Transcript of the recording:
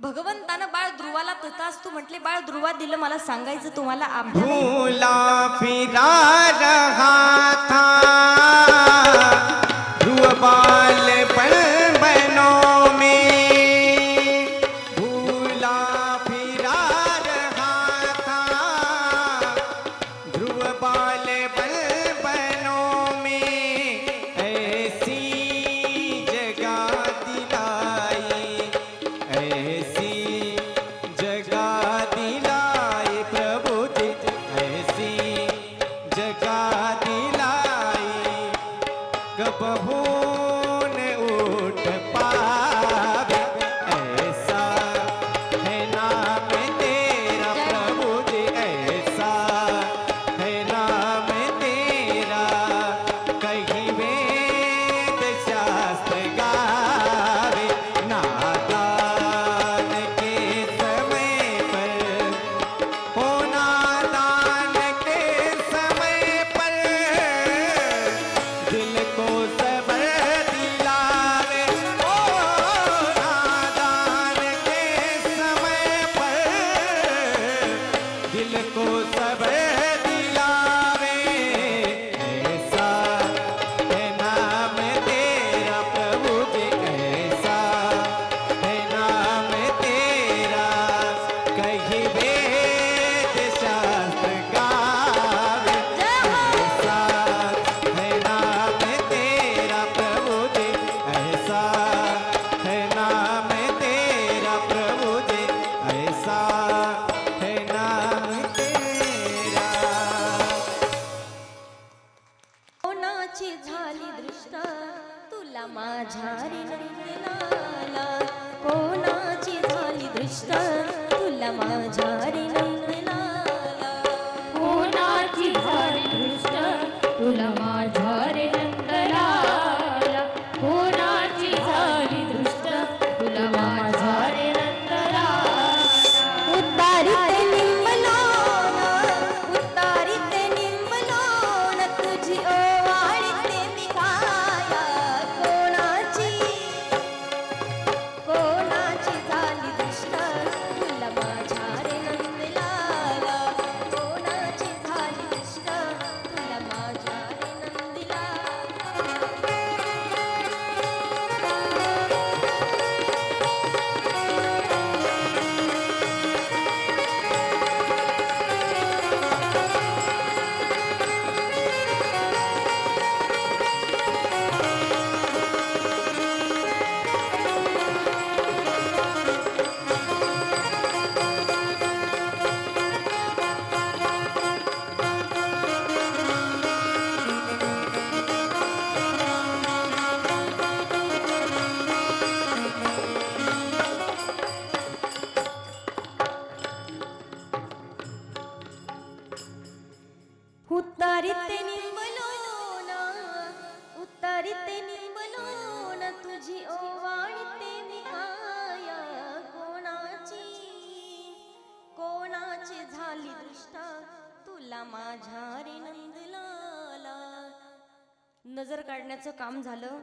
भगवंतानं बाळ ध्रुवाला तथाच असतो म्हटले बाळ ध्रुवा दिलं मला सांगायचं तुम्हाला फिरा favor. तुझ्याची झाली दृष्ट तुला माझ्या रिंग उतारिते निंबलोना उतारिते निंबलोना तुझी ओवाळते मी काया कोणाची? कोणाची झाली दृष्टा? तुला माझ्या रे नंदलाला. नजर काढण्याचं काम झालं.